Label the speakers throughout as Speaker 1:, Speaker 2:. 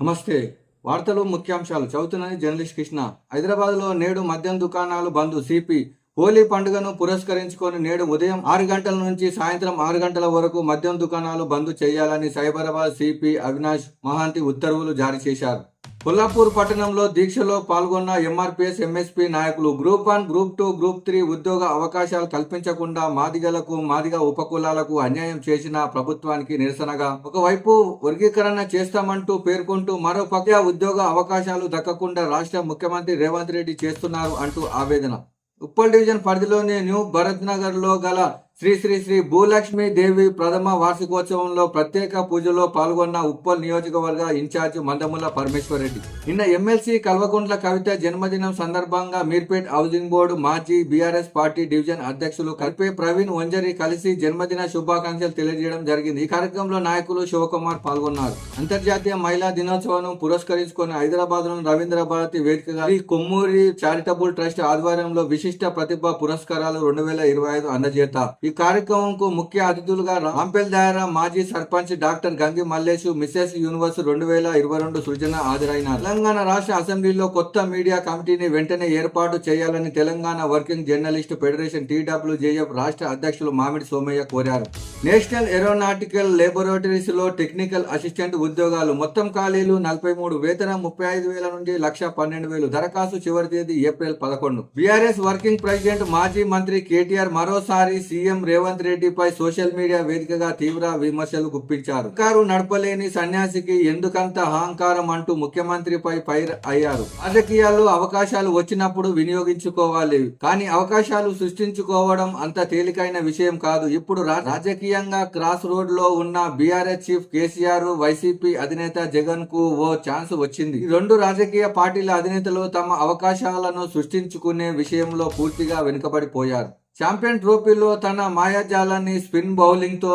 Speaker 1: నమస్తే. వార్తలు ముఖ్యాంశాలు. చదువుతున్నది జర్నలిస్ట్ కృష్ణ. హైదరాబాద్లో నేడు మద్యం దుకాణాలు బంద్. సిపి హోలీ పండుగను పురస్కరించుకొని నేడు ఉదయం ఆరు గంటల నుంచి సాయంత్రం ఆరు గంటల వరకు మద్యం దుకాణాలు బంద్ చేయాలని సైబరాబాద్ సిపి అవినాష్ మహాంతి ఉత్తర్వులు జారీ చేశారు. కొల్లాపూర్ పట్టణంలో దీక్షలో పాల్గొన్న ఎంఆర్పీఎస్ ఎంఎస్పీ నాయకులు group one group two group three ఉద్యోగ అవకాశాలు కల్పించకుండా మాదిగలకు మాదిగ ఉపకులాలకు అన్యాయం చేసిన ప్రభుత్వానికి నిరసనగా ఒకవైపు వర్గీకరణ చేస్తామంటూ పేర్కొంటూ మరో పక్క ఉద్యోగ అవకాశాలు దక్కకుండా రాష్ట్ర ముఖ్యమంత్రి రేవంత్ రెడ్డి చేస్తున్నారు అంటూ ఆవేదన. ఉప్పల్ డివిజన్ పరిధిలోని న్యూ భరత్ నగర్లో గల శ్రీ శ్రీ శ్రీ భూలక్ష్మి దేవి ప్రథమ వార్షికోత్సవంలో ప్రత్యేక పూజలో పాల్గొన్న ఉప్పల్ నియోజకవర్గ ఇన్ఛార్జ్ మందముల పరమేశ్వర్ రెడ్డి. నిన్న ఎమ్మెల్సీ కల్వకుంట్ల కవిత జన్మదినం సందర్భంగా మీర్పేట్ హౌసింగ్ బోర్డు మాజీ బీఆర్ఎస్ పార్టీ డివిజన్ అధ్యక్షులు కల్పే ప్రవీణ్ వంజరి కలిసి జన్మదిన శుభాకాంక్షలు తెలియజేయడం జరిగింది. ఈ కార్యక్రమంలో నాయకులు శివకుమార్ పాల్గొన్నారు. అంతర్జాతీయ మహిళా దినోత్సవం పురస్కరించుకొని హైదరాబాద్లోని రవీంద్ర భారతి వేదికగా శ్రీ కొమ్మూరి చారిటబుల్ ట్రస్ట్ ఆధ్వర్యంలో విశిష్ట ప్రతిభ పురస్కారాలు రెండు వేల ఇరవై ఐదు అందజేత. ఈ కార్యక్రమంకు ముఖ్య అతిథులుగా రాంపెల్ దాయరా మాజీ sarpanch doctor Gangi Malleshu Mrs Universe రెండు వేల ఇరవై రెండు సృజన హాజరైనారు. తెలంగాణ రాష్ట్ర అసెంబ్లీలో కొత్త మీడియా కమిటీని వెంటనే ఏర్పాటు చేయాలని Telangana working journalist federation TWJF రాష్ట్ర అధ్యక్షులు మామిడి సోమయ్య కోరారు. నేషనల్ ఏరోనాటికల్ లేబొరేటరీస్లో టెక్నికల్ అసిస్టెంట్ ఉద్యోగాలు మొత్తం ఖాళీలు నలభై మూడు వేతనం ముప్పై ఐదు వేల నుండి లక్ష పన్నెండు వేలు దరఖాస్తు చివరి తేదీ ఏప్రిల్ పదకొండు. బీఆర్ఎస్ వర్కింగ్ ప్రెసిడెంట్ మాజీ మంత్రి కేటీఆర్ మరోసారి సీఎం రేవంత్ రెడ్డిపై సోషల్ మీడియా వేదికగా తీవ్ర విమర్శలు గుప్పించారు. కారు నడపలేని సన్యాసికి ఎందుకంత అహంకారం అంటూ ముఖ్యమంత్రిపై ఫైర్ అయ్యారు. రాజకీయాల్లో అవకాశాలు వచ్చినప్పుడు వినియోగించుకోవాలి. కానీ అవకాశాలు సృష్టించుకోవడం అంత తేలికైన విషయం కాదు. ఇప్పుడు రా- రాజకీయంగా క్రాస్ రోడ్లో ఉన్న బీఆర్ఎస్ చీఫ్ కేసీఆర్ వైసీపీ అధినేత జగన్కు ఓ ఛాన్స్ వచ్చింది. రెండు రాజకీయ పార్టీల అధినేతలు తమ అవకాశాలను సృష్టించుకునే విషయంలో పూర్తిగా వెనుకబడిపోయారు. ఛాంపియన్ ట్రోఫీలో తన మాయాజాలాన్ని స్పిన్ బౌలింగ్తో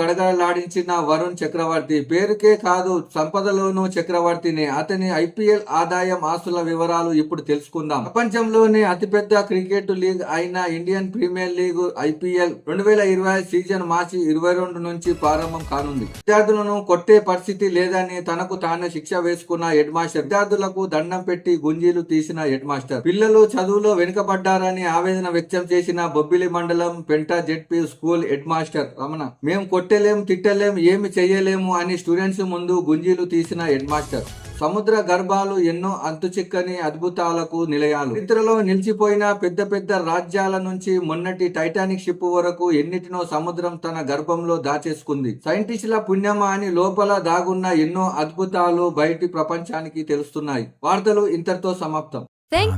Speaker 1: గడగడలాడించిన వరుణ్ చక్రవర్తి. పేరుకే కాదు సంపదలోనూ చక్రవర్తిని. అతని ఐపీఎల్ ఆదాయం ఆస్తుల వివరాలు ఇప్పుడు తెలుసుకుందాం. ప్రపంచంలోనే అతిపెద్ద క్రికెట్ లీగ్ అయిన ఇండియన్ ప్రీమియర్ లీగ్ ఐపీఎల్ రెండు వేల ఇరవై సీజన్ మార్చి ఇరవై రెండు నుంచి ప్రారంభం కానుంది. విద్యార్థులను కొట్టే పరిస్థితి లేదని తనకు తానే శిక్ష వేసుకున్న హెడ్ మాస్టర్ విద్యార్థులకు దండం పెట్టి గుంజీలు తీసిన హెడ్ మాస్టర్ పిల్లలు చదువులో వెనుకబడ్డారని ఆవేదన వ్యక్తం చేసి చేసిన బొబ్బిలి మండలం Penta ZP school head master Ramana. మేము కొట్టలేం తిట్టలేం ఏమి చెయ్యలేము అని స్టూడెంట్స్ ముందు గుంజీలు తీసిన హెడ్ మాస్టర్. సముద్ర గర్భాలు ఎన్నో అంతుచిక్కని అద్భుతాలకు నిలయాలు. చరిత్రలో నిలిచిపోయిన పెద్ద పెద్ద రాజ్యాల నుంచి మొన్నటి టైటానిక్ షిప్ వరకు ఎన్నిటినో సముద్రం తన గర్భంలో దాచేసుకుంది. సైంటిస్టుల పుణ్యమా అని లోపల దాగున్న ఎన్నో అద్భుతాలు బయటి ప్రపంచానికి తెలుస్తున్నాయి. వార్తలు ఇంతటితో సమాప్తం.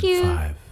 Speaker 2: You.
Speaker 3: Five.